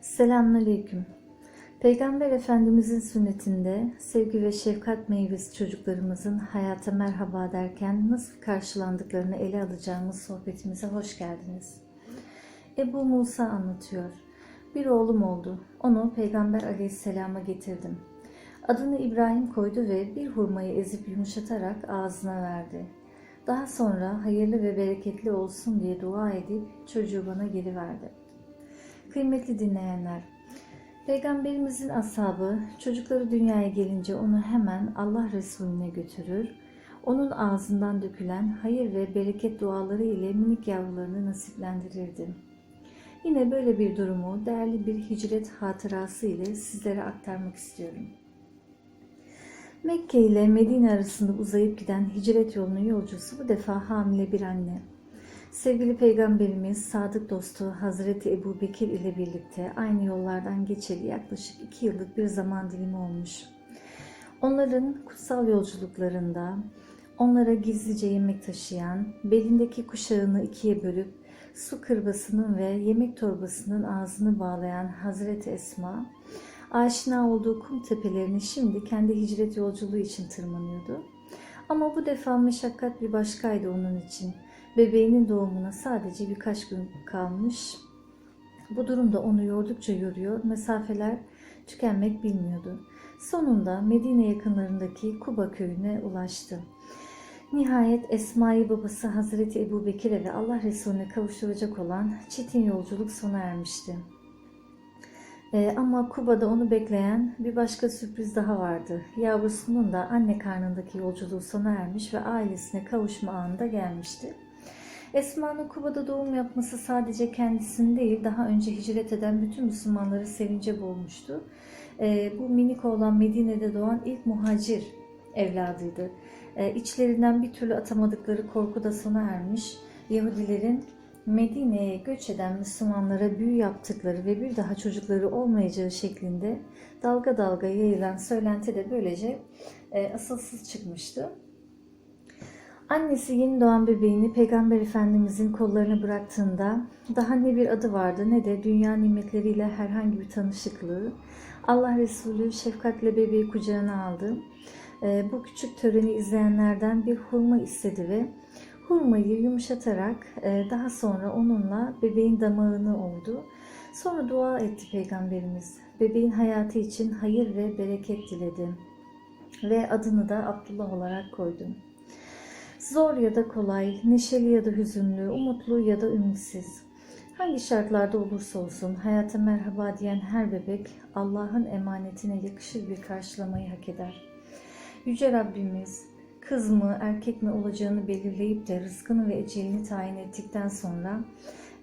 Selamünaleyküm. Peygamber Efendimizin sünnetinde sevgi ve şefkat meyvesi çocuklarımızın hayata merhaba derken nasıl karşılandıklarını ele alacağımız sohbetimize hoş geldiniz. Ebu Musa anlatıyor. Bir oğlum oldu. Onu Peygamber Aleyhisselam'a getirdim. Adını İbrahim koydu ve bir hurmayı ezip yumuşatarak ağzına verdi. Daha sonra hayırlı ve bereketli olsun diye dua edip çocuğu bana geri verdi. Kıymetli dinleyenler, Peygamberimizin ashabı çocukları dünyaya gelince onu hemen Allah Resulüne götürür, onun ağzından dökülen hayır ve bereket duaları ile minik yavrularını nasiplendirirdi. Yine böyle bir durumu değerli bir hicret hatırası ile sizlere aktarmak istiyorum. Mekke ile Medine arasında uzayıp giden hicret yolunun yolcusu bu defa hamile bir anne. Sevgili Peygamberimiz sadık dostu Hazreti Ebu Bekir ile birlikte aynı yollardan geçeli yaklaşık iki yıllık bir zaman dilimi olmuş. Onların kutsal yolculuklarında onlara gizlice yemek taşıyan, belindeki kuşağını ikiye bölüp su kırbasının ve yemek torbasının ağzını bağlayan Hazreti Esma, aşina olduğu kum tepelerini şimdi kendi hicret yolculuğu için tırmanıyordu. Ama bu defa meşakkat bir başkaydı onun için. Bebeğinin doğumuna sadece birkaç gün kalmış. Bu durumda onu yordukça yoruyor, mesafeler tükenmek bilmiyordu. Sonunda Medine yakınlarındaki Kuba köyüne ulaştı. Nihayet Esma'yı babası Hazreti Ebu Bekir'e ve Allah Resulüne kavuşturacak olan çetin yolculuk sona ermişti. Ee, ama Kuba'da onu bekleyen bir başka sürpriz daha vardı. Yavrusunun da anne karnındaki yolculuğu sona ermiş ve ailesine kavuşma anında gelmişti. Esma'nın Kuba'da doğum yapması sadece kendisini değil, daha önce hicret eden bütün Müslümanları sevince boğmuştu. Ee, bu minik oğlan Medine'de doğan ilk muhacir evladıydı. Ee, içlerinden bir türlü atamadıkları korku da sona ermiş. Yahudilerin Medine'ye göç eden Müslümanlara büyü yaptıkları ve bir daha çocukları olmayacağı şeklinde dalga dalga yayılan söylenti de böylece e, asılsız çıkmıştı. Annesi yeni doğan bebeğini Peygamber Efendimizin kollarına bıraktığında daha ne bir adı vardı ne de dünya nimetleriyle herhangi bir tanışıklığı. Allah Resulü şefkatle bebeği kucağına aldı. E, bu küçük töreni izleyenlerden bir hurma istedi ve hurmayı yumuşatarak e, daha sonra onunla bebeğin damağını oldu. Sonra dua etti Peygamberimiz. Bebeğin hayatı için hayır ve bereket diledi. Ve adını da Abdullah olarak koydu. Zor ya da kolay, neşeli ya da hüzünlü, umutlu ya da ümitsiz. Hangi şartlarda olursa olsun hayata merhaba diyen her bebek Allah'ın emanetine yakışır bir karşılamayı hak eder. Yüce Rabbimiz kız mı erkek mi olacağını belirleyip de rızkını ve ecelini tayin ettikten sonra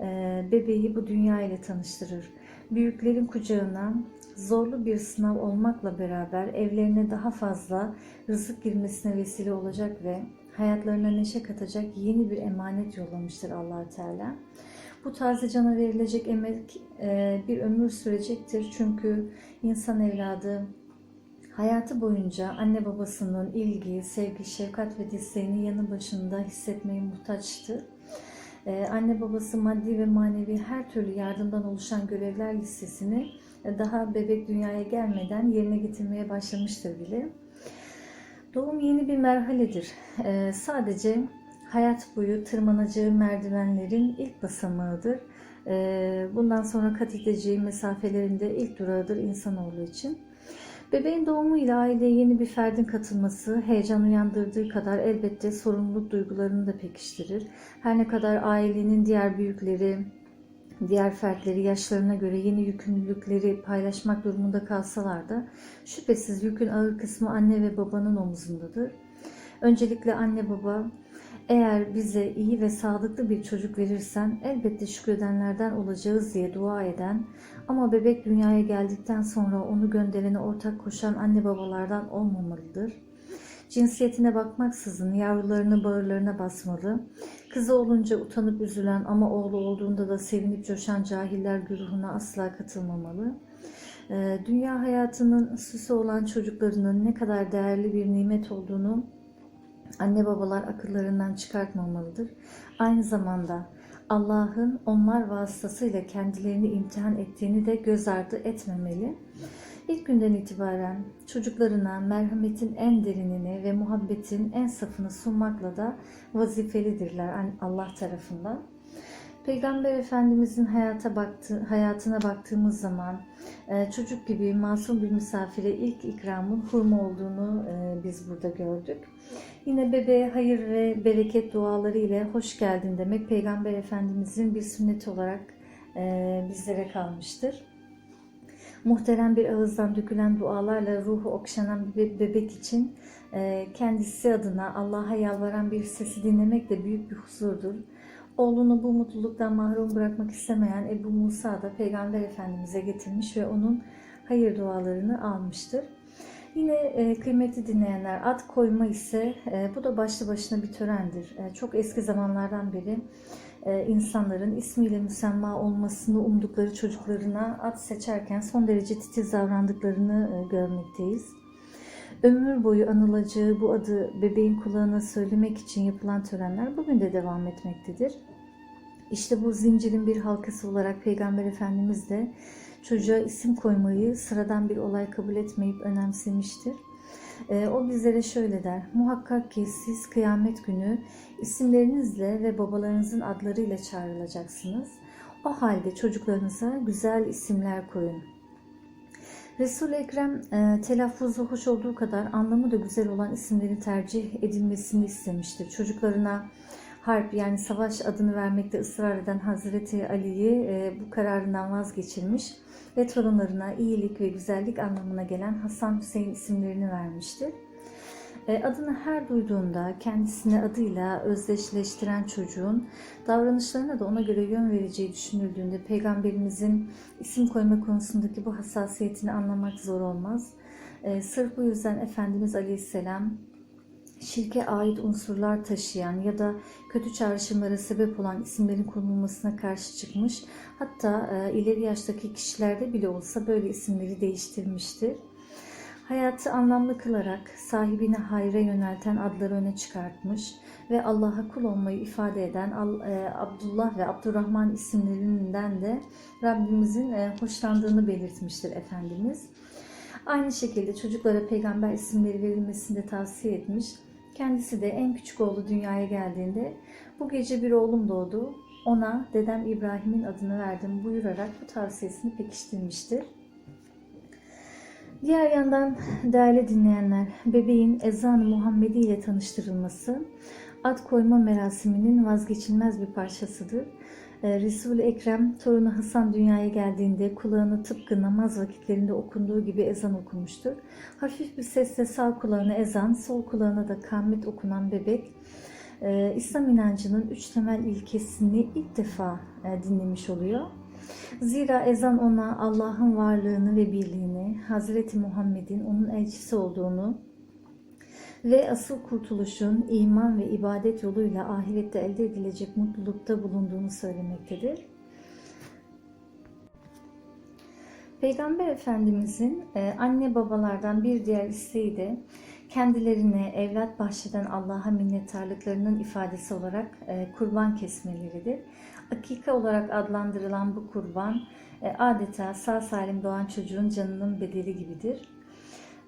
e, bebeği bu dünya ile tanıştırır. Büyüklerin kucağına zorlu bir sınav olmakla beraber evlerine daha fazla rızık girmesine vesile olacak ve hayatlarına neşe katacak yeni bir emanet yollamıştır allah Teala. Bu taze cana verilecek emek e, bir ömür sürecektir. Çünkü insan evladı hayatı boyunca anne babasının ilgi, sevgi, şefkat ve desteğini yanı başında hissetmeye muhtaçtı. Ee, anne babası maddi ve manevi her türlü yardımdan oluşan görevler listesini e, daha bebek dünyaya gelmeden yerine getirmeye başlamıştır bile. Doğum yeni bir merhaledir. Ee, sadece hayat boyu tırmanacağı merdivenlerin ilk basamağıdır. Ee, bundan sonra kat edeceği mesafelerinde ilk durağıdır insanoğlu için. Bebeğin doğumu ile aileye yeni bir ferdin katılması heyecan uyandırdığı kadar elbette sorumluluk duygularını da pekiştirir. Her ne kadar ailenin diğer büyükleri, diğer fertleri yaşlarına göre yeni yükümlülükleri paylaşmak durumunda kalsalar da şüphesiz yükün ağır kısmı anne ve babanın omuzundadır. Öncelikle anne baba eğer bize iyi ve sağlıklı bir çocuk verirsen elbette şükredenlerden olacağız diye dua eden ama bebek dünyaya geldikten sonra onu gönderene ortak koşan anne babalardan olmamalıdır. Cinsiyetine bakmaksızın yavrularını bağırlarına basmalı. Kızı olunca utanıp üzülen ama oğlu olduğunda da sevinip coşan cahiller güruhuna asla katılmamalı. Dünya hayatının süsü olan çocuklarının ne kadar değerli bir nimet olduğunu anne babalar akıllarından çıkartmamalıdır. Aynı zamanda Allah'ın onlar vasıtasıyla kendilerini imtihan ettiğini de göz ardı etmemeli. İlk günden itibaren çocuklarına merhametin en derinini ve muhabbetin en safını sunmakla da vazifelidirler Allah tarafından. Peygamber Efendimizin hayata baktı, hayatına baktığımız zaman e, çocuk gibi masum bir misafire ilk ikramın hurma olduğunu e, biz burada gördük. Yine bebeğe hayır ve bereket duaları ile hoş geldin demek Peygamber Efendimizin bir sünneti olarak e, bizlere kalmıştır. Muhterem bir ağızdan dökülen dualarla ruhu okşanan bir bebek için kendisi adına Allah'a yalvaran bir sesi dinlemek de büyük bir huzurdur. Oğlunu bu mutluluktan mahrum bırakmak istemeyen Ebu Musa da Peygamber Efendimiz'e getirmiş ve onun hayır dualarını almıştır. Yine e, kıymetli dinleyenler ad koyma ise e, bu da başlı başına bir törendir. E, çok eski zamanlardan beri e, insanların ismiyle müsemma olmasını umdukları çocuklarına ad seçerken son derece titiz davrandıklarını e, görmekteyiz. Ömür boyu anılacağı bu adı bebeğin kulağına söylemek için yapılan törenler bugün de devam etmektedir. İşte bu zincirin bir halkası olarak Peygamber Efendimiz de çocuğa isim koymayı sıradan bir olay kabul etmeyip önemsemiştir. Ee, o bizlere şöyle der, muhakkak ki siz kıyamet günü isimlerinizle ve babalarınızın adlarıyla çağrılacaksınız. O halde çocuklarınıza güzel isimler koyun. Resul-i Ekrem e, telaffuzu hoş olduğu kadar anlamı da güzel olan isimlerin tercih edilmesini istemiştir. Çocuklarına harp yani savaş adını vermekte ısrar eden Hazreti Ali'yi e, bu kararından vazgeçirmiş ve torunlarına iyilik ve güzellik anlamına gelen Hasan Hüseyin isimlerini vermiştir. E, adını her duyduğunda kendisine adıyla özdeşleştiren çocuğun davranışlarına da ona göre yön vereceği düşünüldüğünde peygamberimizin isim koyma konusundaki bu hassasiyetini anlamak zor olmaz. E, sırf bu yüzden Efendimiz Aleyhisselam şirke ait unsurlar taşıyan ya da kötü çağrışımlara sebep olan isimlerin konulmasına karşı çıkmış. Hatta e, ileri yaştaki kişilerde bile olsa böyle isimleri değiştirmiştir. Hayatı anlamlı kılarak sahibini hayra yönelten adları öne çıkartmış ve Allah'a kul olmayı ifade eden e, Abdullah ve Abdurrahman isimlerinden de Rabbimizin e, hoşlandığını belirtmiştir Efendimiz. Aynı şekilde çocuklara peygamber isimleri verilmesini de tavsiye etmiş. Kendisi de en küçük oğlu dünyaya geldiğinde bu gece bir oğlum doğdu. Ona dedem İbrahim'in adını verdim buyurarak bu tavsiyesini pekiştirmiştir. Diğer yandan değerli dinleyenler, bebeğin ezan-ı Muhammedi ile tanıştırılması ad koyma merasiminin vazgeçilmez bir parçasıdır. Ee, Resul-i Ekrem torunu Hasan dünyaya geldiğinde kulağını tıpkı namaz vakitlerinde okunduğu gibi ezan okumuştur. Hafif bir sesle sağ kulağına ezan, sol kulağına da kamet okunan bebek e, İslam inancının üç temel ilkesini ilk defa e, dinlemiş oluyor. Zira ezan ona Allah'ın varlığını ve birliğini, Hazreti Muhammed'in onun elçisi olduğunu ve asıl kurtuluşun iman ve ibadet yoluyla ahirette elde edilecek mutlulukta bulunduğunu söylemektedir. Peygamber Efendimizin e, anne babalardan bir diğer isteği de kendilerine evlat bahşeden Allah'a minnettarlıklarının ifadesi olarak e, kurban kesmeleridir. Akika olarak adlandırılan bu kurban e, adeta sağ salim doğan çocuğun canının bedeli gibidir.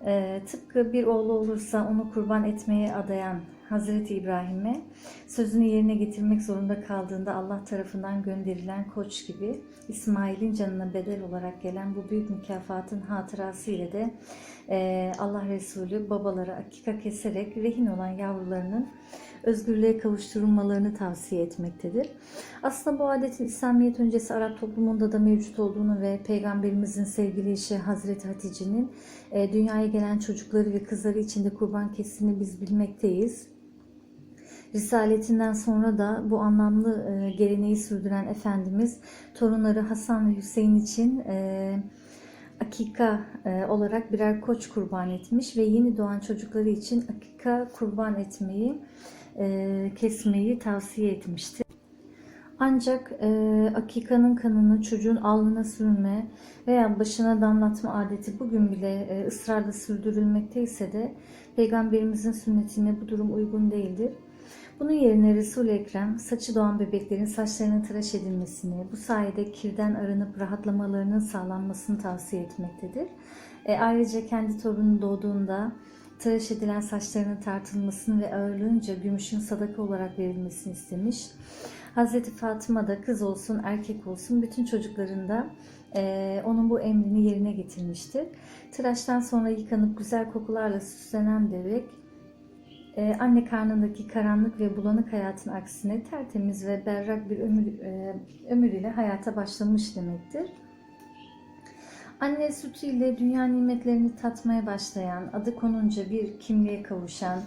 E, tıpkı bir oğlu olursa onu kurban etmeye adayan Hazreti İbrahim'e sözünü yerine getirmek zorunda kaldığında Allah tarafından gönderilen koç gibi İsmail'in canına bedel olarak gelen bu büyük mükafatın hatırası ile de e, Allah Resulü babalara akika keserek rehin olan yavrularının özgürlüğe kavuşturulmalarını tavsiye etmektedir. Aslında bu adetin İslamiyet öncesi Arap toplumunda da mevcut olduğunu ve Peygamberimizin sevgili eşi Hazreti Hatice'nin e, dünyaya gelen çocukları ve kızları içinde kurban kestiğini biz bilmekteyiz. Risaletinden sonra da bu anlamlı e, geleneği sürdüren Efendimiz torunları Hasan ve Hüseyin için e, akika olarak birer koç kurban etmiş ve yeni doğan çocukları için akika kurban etmeyi, kesmeyi tavsiye etmişti. Ancak e, akikanın kanını çocuğun alnına sürme veya başına damlatma adeti bugün bile e, ısrarla sürdürülmekteyse de Peygamberimizin sünnetine bu durum uygun değildir. Bunun yerine Resul-i Ekrem saçı doğan bebeklerin saçlarının tıraş edilmesini, bu sayede kirden arınıp rahatlamalarının sağlanmasını tavsiye etmektedir. E, ayrıca kendi torunu doğduğunda tıraş edilen saçlarının tartılmasını ve ağırlığınca gümüşün sadaka olarak verilmesini istemiş. Hazreti Fatıma da kız olsun erkek olsun bütün çocuklarında e, onun bu emrini yerine getirmiştir. Tıraştan sonra yıkanıp güzel kokularla süslenen bebek e, anne karnındaki karanlık ve bulanık hayatın aksine tertemiz ve berrak bir ömür, e, ömür ile hayata başlamış demektir. Anne sütüyle dünya nimetlerini tatmaya başlayan, adı konunca bir kimliğe kavuşan,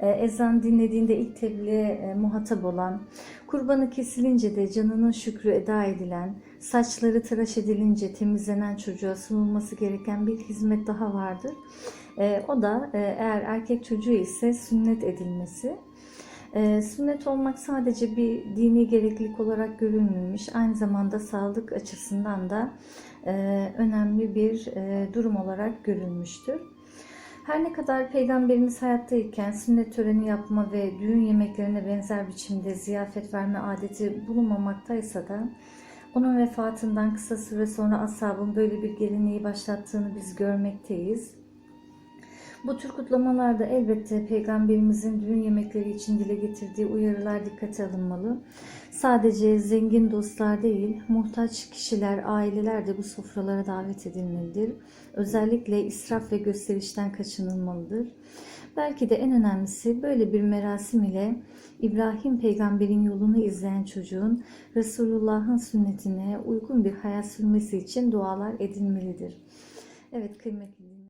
e, ezan dinlediğinde ilk tebliğe e, muhatap olan, kurbanı kesilince de canının şükrü eda edilen, saçları tıraş edilince temizlenen çocuğa sunulması gereken bir hizmet daha vardır. E, O da eğer erkek çocuğu ise sünnet edilmesi. E, sünnet olmak sadece bir dini gereklilik olarak görülmemiş, aynı zamanda sağlık açısından da önemli bir e, durum olarak görülmüştür. Her ne kadar Peygamberimiz hayattayken sünnet töreni yapma ve düğün yemeklerine benzer biçimde ziyafet verme adeti bulunmamaktaysa da onun vefatından kısa süre sonra ashabın böyle bir geleneği başlattığını biz görmekteyiz. Bu tür kutlamalarda elbette Peygamberimizin düğün yemekleri için dile getirdiği uyarılar dikkate alınmalı. Sadece zengin dostlar değil, muhtaç kişiler, aileler de bu sofralara davet edilmelidir. Özellikle israf ve gösterişten kaçınılmalıdır. Belki de en önemlisi böyle bir merasim ile İbrahim peygamberin yolunu izleyen çocuğun Resulullah'ın sünnetine uygun bir hayat sürmesi için dualar edilmelidir. Evet kıymetli